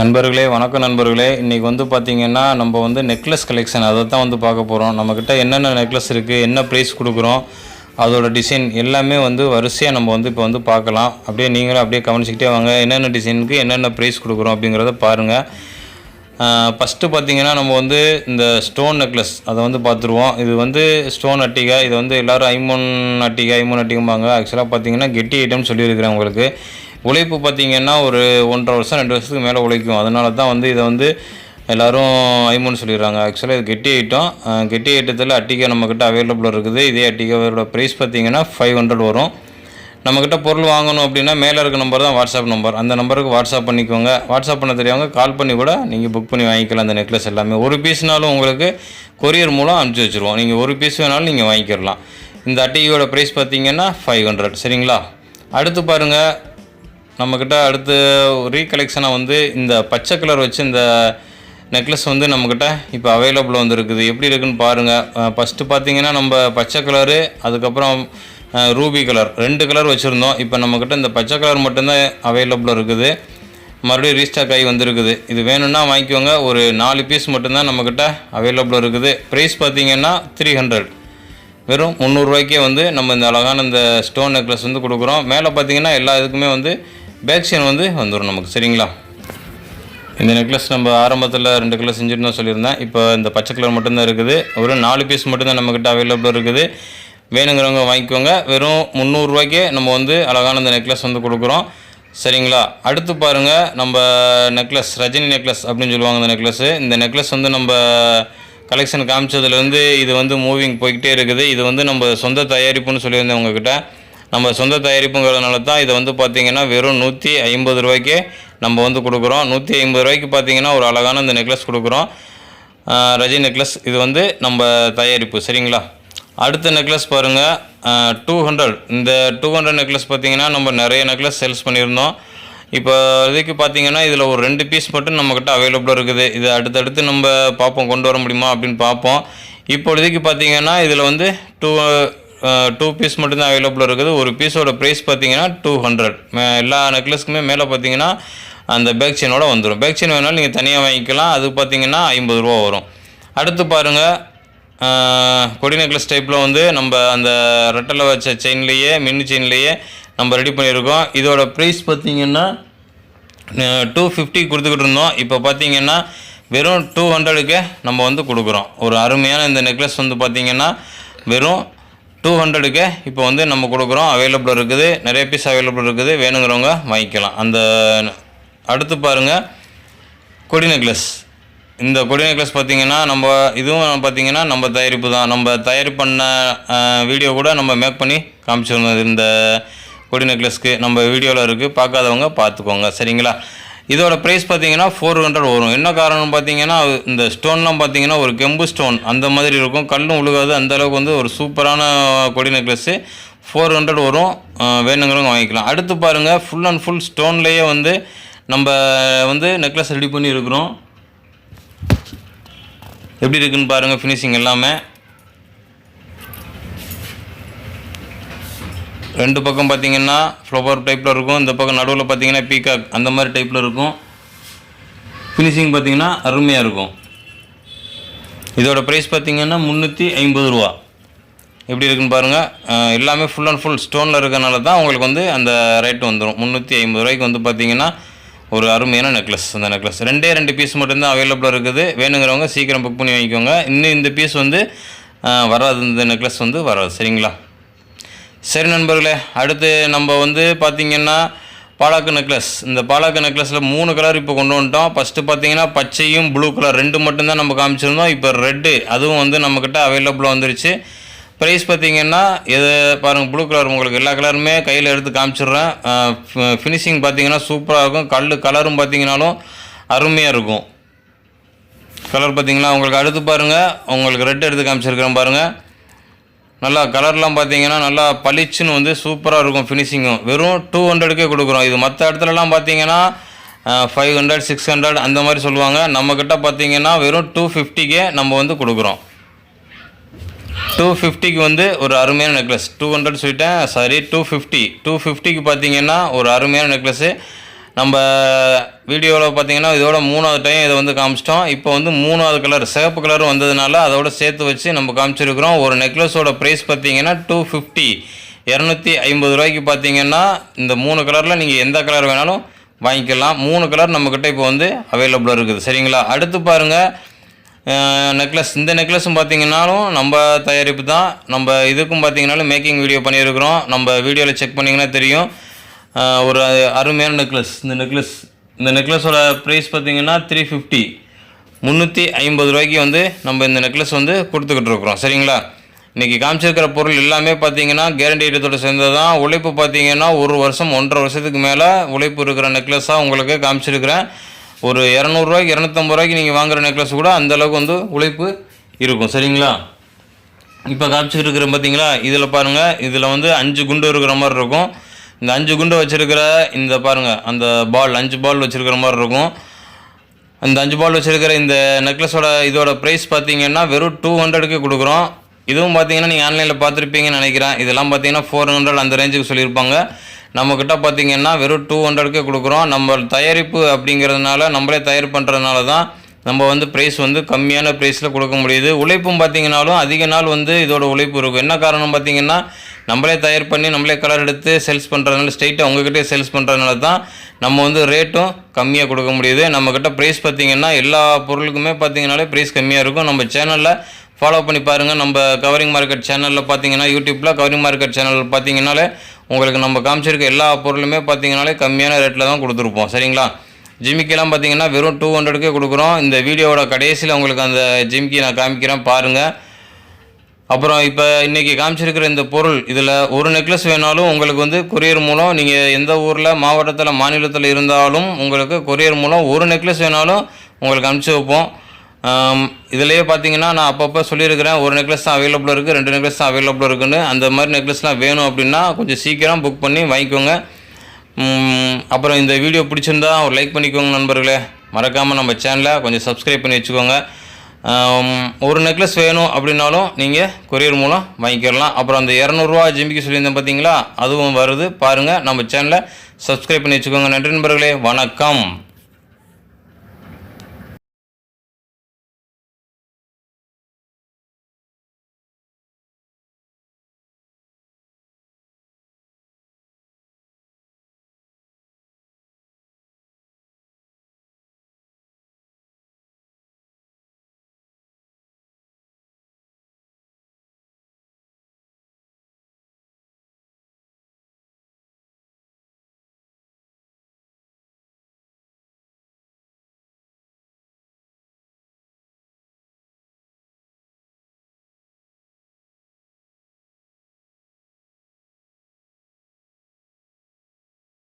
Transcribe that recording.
நண்பர்களே வணக்கம் நண்பர்களே. இன்றைக்கி வந்து பார்த்திங்கன்னா நம்ம வந்து நெக்லஸ் கலெக்ஷன் அதை தான் வந்து பார்க்க போகிறோம் நம்மக்கிட்ட என்னென்ன நெக்லஸ் இருக்குது என்ன ப்ரைஸ் கொடுக்குறோம் அதோட டிசைன் எல்லாமே வந்து வரிசையாக நம்ம வந்து இப்போ வந்து பார்க்கலாம். அப்படியே நீங்களும் அப்படியே கவனிச்சிக்கிட்டே வாங்க. என்னென்ன டிசைனுக்கு என்னென்ன ப்ரைஸ் கொடுக்குறோம் அப்படிங்கிறத பாருங்கள் ஃபஸ்ட்டு பார்த்தீங்கன்னா நம்ம வந்து இந்த ஸ்டோன் நெக்லஸ் அதை வந்து பார்த்துருவோம். இது வந்து ஸ்டோன் அட்டிகா. இது வந்து எல்லோரும் ஐமோன் அட்டிகா ஐமோன் அட்டிகம்பாங்க. ஆக்சுவலாக பார்த்தீங்கன்னா கெட்டி ஐட்டம்னு சொல்லியிருக்கிறேன் உங்களுக்கு. உழைப்பு பார்த்தீங்கன்னா ஒரு ஒன்றரை வருஷம் ரெண்டு வருஷத்துக்கு மேலே உழைக்கும். அதனால தான் வந்து இதை வந்து எல்லோரும் ஐமோன்னு சொல்லிடுறாங்க. ஆக்சுவலாக இது கெட்டி ஐட்டம். கெட்டி ஐட்டத்தில் அட்டிகா நம்மக்கிட்ட அவைலபிள் இருக்குது. இதே அட்டிகையோட ப்ரைஸ் பார்த்தீங்கன்னா ஃபைவ் ஹண்ட்ரட் வரும். நம்மக்கிட்ட பொருள் வாங்கணும் அப்படின்னா மேலே இருக்க நம்பர் தான் வாட்ஸ்அப் நம்பர் அந்த நம்பருக்கு வாட்ஸ்அப் பண்ணிக்கோங்க. வாட்ஸ்அப் பண்ண தெரியாமல் கால் பண்ணி கூட நீங்கள் புக் பண்ணி வாங்கிக்கலாம் அந்த நெக்லஸ் எல்லாமே. ஒரு பீஸ்னாலும் உங்களுக்கு கொரியர் மூலம் அனுப்பிச்சி வச்சுருவோம். நீங்கள் ஒரு பீஸ் வேணாலும் நீங்கள் வாங்கிக்கிறலாம் இந்த அட்டிகையோட ப்ரைஸ் பார்த்தீங்கன்னா ஃபைவ் ஹண்ட்ரட் சரிங்களா? அடுத்து பாருங்கள் நம்மக்கிட்ட அடுத்து ரீகலெக்ஷனாக வந்து இந்த பச்சை கலர் வச்சு இந்த நெக்லஸ் வந்து நம்மக்கிட்ட இப்போ அவைலபிள் வந்துருக்குது. எப்படி இருக்குதுன்னு பாருங்கள் ஃபஸ்ட்டு பார்த்தீங்கன்னா நம்ம பச்சை கலரு அதுக்கப்புறம் ரூபி கலர் ரெண்டு கலர் வச்சுருந்தோம். இப்போ நம்மக்கிட்ட இந்த பச்சை கலர் மட்டும்தான் அவைலபிள் இருக்குது. மறுபடியும் ரீஸ்டாக் ஆகி வந்திருக்குது. இது வேணும்னா வாங்கிக்கோங்க. ஒரு நாலு பீஸ் மட்டும்தான் நம்மக்கிட்ட அவைலபிள் இருக்குது. ப்ரைஸ் பார்த்தீங்கன்னா த்ரீ ஹண்ட்ரட் வெறும் முந்நூறுரூவாய்க்கே வந்து நம்ம இந்த அழகான இந்த ஸ்டோன் நெக்லஸ் வந்து கொடுக்குறோம். மேலே பார்த்தீங்கன்னா எல்லா இதுக்குமே வந்து பேக் செயின் வந்து வந்துடும் நமக்கு சரிங்களா? இந்த நெக்லஸ் நம்ம ஆரம்பத்தில் ரெண்டு கிலோ செஞ்சுருந்தோம் சொல்லியிருந்தேன். இப்போ இந்த பச்சை கலர் மட்டும்தான் இருக்குது. ஒரு நாலு பீஸ் மட்டும்தான் நம்மக்கிட்ட அவைலபிள் இருக்குது. வேணுங்கிறவங்க வாங்கிக்கோங்க. வெறும் முந்நூறுரூவாய்க்கே நம்ம வந்து அழகான இந்த நெக்லஸ் வந்து கொடுக்குறோம். சரிங்களா? அடுத்து பாருங்கள் நம்ம நெக்லஸ் ரஜினி நெக்லஸ் அப்படின்னு சொல்லுவாங்க இந்த நெக்லஸ்ஸு இந்த நெக்லஸ் வந்து நம்ம கலெக்ஷன் காமிச்சதுலேருந்து இது வந்து மூவிங் போய்கிட்டே இருக்குது. இது வந்து நம்ம சொந்த தயாரிப்புன்னு சொல்லியிருந்தேன் உங்ககிட்ட. நம்ம சொந்த தயாரிப்புங்கிறதுனால தான் இதை வந்து பார்த்திங்கன்னா வெறும் நூற்றி ஐம்பது ரூபாய்க்கே நம்ம வந்து கொடுக்குறோம். நூற்றி ஐம்பது ரூபாய்க்கு பார்த்தீங்கன்னா ஒரு அழகான இந்த நெக்லஸ் கொடுக்குறோம். ரஜி நெக்லஸ் இது வந்து நம்ம தயாரிப்பு சரிங்களா? அடுத்த நெக்லஸ் பாருங்கள் டூ ஹண்ட்ரட் இந்த டூ ஹண்ட்ரட் நெக்லஸ் பார்த்தீங்கன்னா நம்ம நிறைய நெக்லஸ் சேல்ஸ் பண்ணியிருந்தோம். இப்போ இதுக்கு பார்த்தீங்கன்னா இதில் ஒரு ரெண்டு பீஸ் மட்டும் நம்மக்கிட்ட அவைலபிளாக இருக்குது. இது அடுத்தடுத்து நம்ம பார்ப்போம் கொண்டு வர முடியுமா அப்படின்னு பார்ப்போம். இப்பொழுதைக்கு பார்த்தீங்கன்னா இதில் வந்து டூ டூ பீஸ் மட்டும்தான் அவைலபிள் இருக்குது. ஒரு பீஸோட ப்ரைஸ் பார்த்தீங்கன்னா டூ ஹண்ட்ரட் எல்லா நெக்லஸ்க்குமே மேலே பார்த்தீங்கன்னா அந்த பேக் செயினோட வந்துடும் பேக் செயின் வேணாலும் நீங்கள் தனியாக வாங்கிக்கலாம். அது பார்த்தீங்கன்னா ஐம்பது ரூபா வரும். அடுத்து பாருங்கள் கொடி நெக்லஸ் டைப்பில் வந்து நம்ம அந்த ரெட்டில் வச்ச செயின்லேயே மின்னு செயின்லேயே நம்ம ரெடி பண்ணியிருக்கோம். இதோட ப்ரைஸ் பார்த்தீங்கன்னா டூ ஃபிஃப்டி கொடுத்துக்கிட்டு இருந்தோம். இப்போ பார்த்தீங்கன்னா வெறும் டூ ஹண்ட்ரடுக்கே நம்ம வந்து கொடுக்குறோம். ஒரு அருமையான இந்த நெக்லஸ் வந்து பார்த்திங்கன்னா வெறும் டூ ஹண்ட்ரடுக்கு இப்போ வந்து நம்ம கொடுக்குறோம். அவைலபிள் இருக்குது. நிறைய பீஸ் அவைலபிள் இருக்குது. வேணுங்கிறவங்க வாங்கிக்கலாம். அந்த அடுத்து பாருங்கள் கொடி நெக்லஸ் இந்த கொடி நெக்லஸ் பார்த்தீங்கன்னா நம்ம இதுவும் பார்த்திங்கன்னா நம்ம தயாரிப்பு தான். நம்ம தயார் பண்ண வீடியோ கூட நம்ம மேக் பண்ணி காமிச்சிருந்தது இந்த கொடி நெக்லஸ்க்கு நம்ம வீடியோவில் இருக்குது பார்க்காதவங்க பார்த்துக்கோங்க. சரிங்களா? இதோட ப்ரைஸ் பார்த்தீங்கன்னா ஃபோர் ஹண்ட்ரட் வரும். என்ன காரணம் பார்த்தீங்கன்னா இந்த ஸ்டோன்லாம் பார்த்தீங்கன்னா ஒரு கெம்பு ஸ்டோன் அந்த மாதிரி இருக்கும். கல்லும் உழுகாது. அந்தளவுக்கு வந்து ஒரு சூப்பரான கொடி நெக்லஸ்ஸு ஃபோர் ஹண்ட்ரட் வரும். வேணுங்கிறவங்க வாங்கிக்கலாம். அடுத்து பாருங்கள் ஃபுல் அண்ட் ஃபுல் ஸ்டோன்லேயே வந்து நம்ம வந்து நெக்லஸ் ரெடி பண்ணி இருக்கிறோம் எப்படி இருக்குன்னு பாருங்கள் ஃபினிஷிங் எல்லாமே. ரெண்டு பக்கம் பார்த்தீங்கன்னா ஃப்ளவர் டைப்பில் இருக்கும். இந்த பக்கம் நடுவில் பார்த்தீங்கன்னா பீகாக் அந்த மாதிரி டைப்பில் இருக்கும். ஃபினிஷிங் பார்த்தீங்கன்னா அருமையாக இருக்கும். இதோட ப்ரைஸ் பார்த்தீங்கன்னா முந்நூற்றி ஐம்பது ரூபா. எப்படி இருக்குன்னு பாருங்கள் எல்லாமே ஃபுல் அண்ட் ஃபுல் ஸ்டோனில் இருக்கிறனால தான் உங்களுக்கு வந்து அந்த ரேட் வந்துடும் முந்நூற்றி ஐம்பது ரூபாய்க்கு வந்து பார்த்தீங்கன்னா ஒரு அருமையான நெக்லஸ் அந்த நெக்லஸ் ரெண்டே ரெண்டு பீஸ் மட்டும்தான் அவைலபிளாக இருக்குது. வேணுங்கிறவங்க சீக்கிரம் புக் பண்ணி வாங்கிக்கோங்க. இன்னும் இந்த பீஸ் வந்து வராது. இந்த நெக்லஸ் வந்து வராது. சரிங்களா? சரி நண்பர்களே அடுத்து நம்ம வந்து பார்த்திங்கன்னா பாலாக்கு நெக்லஸ் இந்த பாலாக்கு நெக்லஸில் மூணு கலர் இப்போ கொண்டு வந்துட்டோம். ஃபஸ்ட்டு பார்த்தீங்கன்னா பச்சையும் ப்ளூ கலர் ரெண்டு மட்டும்தான் நம்ம காமிச்சிருந்தோம். இப்போ ரெட்டு அதுவும் வந்து நம்மக்கிட்ட அவைலபிளாக வந்துருச்சு. ப்ரைஸ் பார்த்தீங்கன்னா இது பாருங்கள் ப்ளூ கலர் உங்களுக்கு எல்லா கலருமே கையில் எடுத்து காமிச்சிடுறேன். ஃபினிஷிங் பார்த்தீங்கன்னா சூப்பராக இருக்கும். கல் கலரும் பார்த்தீங்கன்னாலும் அருமையாக இருக்கும். கலர் பார்த்திங்கன்னா உங்களுக்கு அடுத்து பாருங்கள் உங்களுக்கு ரெட் எடுத்து காமிச்சிருக்கிறேன் பாருங்கள் நல்லா கலர்லாம் பார்த்தீங்கன்னா நல்லா பளிச்சுன்னு வந்து சூப்பராக இருக்கும் ஃபினிஷிங்கும் வெறும் டூ ஹண்ட்ரடுக்கே கொடுக்குறோம். இது மற்ற இடத்துலலாம் பார்த்தீங்கன்னா ஃபைவ் ஹண்ட்ரட் சிக்ஸ் ஹண்ட்ரட் அந்த மாதிரி சொல்லுவாங்க. நம்மக்கிட்ட பார்த்தீங்கன்னா வெறும் டூ ஃபிஃப்டிக்கே நம்ம வந்து கொடுக்குறோம். டூ ஃபிஃப்டிக்கு வந்து ஒரு அருமையான நெக்லஸ் டூ ஹண்ட்ரட் சொல்லிட்டேன். சாரி டூ ஃபிஃப்டி டூ ஃபிஃப்டிக்கு பார்த்தீங்கன்னா ஒரு அருமையான நெக்லஸ்ஸு நம்ம வீடியோவில் பார்த்தீங்கன்னா இதோட மூணாவது டைம் இதை வந்து காமிச்சிட்டோம். இப்போ வந்து மூணாவது கலர் சிவப்பு கலர் வந்ததுனால அதோட சேர்த்து வச்சு நம்ம காமிச்சிருக்கிறோம். ஒரு நெக்லஸோட ப்ரைஸ் பார்த்தீங்கன்னா டூ ஃபிஃப்டி இரநூத்தி ஐம்பது ரூபாய்க்கு பார்த்தீங்கன்னா இந்த மூணு கலரில் நீங்கள் எந்த கலர் வேணாலும் வாங்கிக்கலாம். மூணு கலர் நம்மக்கிட்ட இப்போ வந்து அவைலபிளாக இருக்குது. சரிங்களா? அடுத்து பாருங்கள் நெக்லஸ் இந்த நெக்லஸும் பார்த்தீங்கன்னாலும் நம்ம தயாரிப்பு தான். நம்ம இதுக்கும் பார்த்தீங்கன்னாலும் மேக்கிங் வீடியோ பண்ணியிருக்கிறோம். நம்ம வீடியோவில் செக் பண்ணிங்கன்னா தெரியும். ஒரு அருமையான நெக்லஸ். இந்த நெக்லஸ் இந்த நெக்லஸோட ப்ரைஸ் பார்த்தீங்கன்னா த்ரீ ஃபிஃப்டி முந்நூற்றி ஐம்பது ரூபாய்க்கு வந்து நம்ம இந்த நெக்லஸ் வந்து கொடுத்துக்கிட்டு இருக்கிறோம். சரிங்களா? இன்றைக்கி காமிச்சிருக்கிற பொருள் எல்லாமே பார்த்தீங்கன்னா கேரண்டி இடத்தோடு சேர்ந்தது தான் உழைப்பு பார்த்தீங்கன்னா ஒரு வருஷம் ஒன்றரை வருஷத்துக்கு மேலே உழைப்பு இருக்கிற நெக்லஸாக உங்களுக்கு காமிச்சிருக்கிறேன். ஒரு இரநூறுவாய்க்கு இரநூத்தம்பது ரூபாய்க்கு நீங்கள் வாங்குற நெக்லஸ் கூட அந்த அளவுக்கு வந்து உழைப்பு இருக்கும். சரிங்களா? இப்போ காமிச்சிட்டு இருக்கிற பார்த்தீங்களா? இதில் பாருங்கள் இதில் வந்து அஞ்சு குண்டு இருக்கிற மாதிரி இருக்கும். இந்த அஞ்சு குண்டு வச்சுருக்கிற இந்த பாருங்கள் அந்த பால் அஞ்சு பால் வச்சுருக்கிற மாதிரி இருக்கும். இந்த அஞ்சு பால் வச்சுருக்கிற இந்த நெக்லஸோட இதோட ப்ரைஸ் பார்த்தீங்கன்னா வெறும் டூ ஹண்ட்ரடுக்கு கொடுக்குறோம். இதுவும் பார்த்தீங்கன்னா நீங்கள் ஆன்லைனில் பார்த்துருப்பீங்கன்னு நினைக்கிறேன். இதெல்லாம் பார்த்தீங்கன்னா ஃபோர் ஹண்ட்ரட் அந்த ரேஞ்சுக்கு சொல்லியிருப்பாங்க. நம்மக்கிட்ட பார்த்தீங்கன்னா வெறும் டூ ஹண்ட்ரடுக்கே கொடுக்குறோம். நம்ம தயாரிப்பு அப்படிங்கிறதுனால நம்மளே தயார் பண்ணுறதுனால தான் நம்ம வந்து ப்ரைஸ் வந்து கம்மியான ப்ரைஸில் கொடுக்க முடியுது. உழைப்பும் பார்த்தீங்கனாலும் அதிக நாள் வந்து இதோட உழைப்பு இருக்கும். என்ன காரணம் பார்த்தீங்கன்னா நம்மளே தயார் பண்ணி நம்மளே கலர் எடுத்து சேல்ஸ் பண்ணுறதுனால ஸ்ட்ரைட்டாக உங்ககிட்டே சேல்ஸ் பண்ணுறதுனால தான் நம்ம வந்து ரேட்டும் கம்மியாக கொடுக்க முடியுது. நம்மக்கிட்ட ப்ரைஸ் பார்த்தீங்கன்னா எல்லா பொருளுக்குமே பார்த்தீங்கனாலே ப்ரைஸ் கம்மியாக இருக்கும். நம்ம சேனலில் ஃபாலோ பண்ணி பாருங்கள் நம்ம கவரிங் மார்க்கெட் சேனலில் பார்த்தீங்கன்னா யூடியூப்பில் கவரிங் மார்க்கெட் சேனலில் பார்த்தீங்கன்னாலே உங்களுக்கு நம்ம காமிச்சிருக்க எல்லா பொருளுமே பார்த்தீங்கனாலே கம்மியான ரேட்டில் தான் கொடுத்துருப்போம். சரிங்களா? ஜிமிக்கெல்லாம் பார்த்தீங்கன்னா வெறும் டூ ஹண்ட்ரடுக்கே கொடுக்குறோம். இந்த வீடியோவோட கடைசியில் உங்களுக்கு அந்த ஜிமிக்கி நான் காமிக்கிறேன் பாருங்கள் அப்புறம் இப்போ இன்றைக்கி காமிச்சிருக்கிற இந்த பொருள் இதில் ஒரு நெக்லஸ் வேணாலும் உங்களுக்கு வந்து கொரியர் மூலம் நீங்கள் எந்த ஊரில் மாவட்டத்தில் மாநிலத்தில் இருந்தாலும் உங்களுக்கு கொரியர் மூலம் ஒரு நெக்லஸ் வேணாலும் உங்களுக்கு அனுப்பிச்சி வைப்போம். இதுலேயே பார்த்தீங்கன்னா நான் அப்பப்போ சொல்லியிருக்கிறேன் ஒரு நெக்லஸ் தான் அவைலபிளாக இருக்குது ரெண்டு நெக்லஸ் தான் அவைலபிளாக இருக்குன்னு. அந்த மாதிரி நெக்லஸ்லாம் வேணும் அப்படின்னா கொஞ்சம் சீக்கிரம் புக் பண்ணி வாங்கிக்கோங்க. அப்புறம் இந்த வீடியோ பிடிச்சிருந்தா ஒரு லைக் பண்ணிக்கோங்க நண்பர்களே. மறக்காமல் நம்ம சேனலை கொஞ்சம் சப்ஸ்கிரைப் பண்ணி வச்சுக்கோங்க. ஒரு நெக்லஸ் வேணும் அப்படின்னாலும் நீங்கள் கொரியர் மூலம் வாங்கிக்கிறலாம் அப்புறம் அந்த இரநூறுவா ஜிம்பிக்கு சொல்லியிருந்தேன் பார்த்தீங்களா அதுவும் வருது. பாருங்கள் நம்ம சேனலை சப்ஸ்கிரைப் பண்ணி வச்சுக்கோங்க. நன்றி நண்பர்களே. வணக்கம்.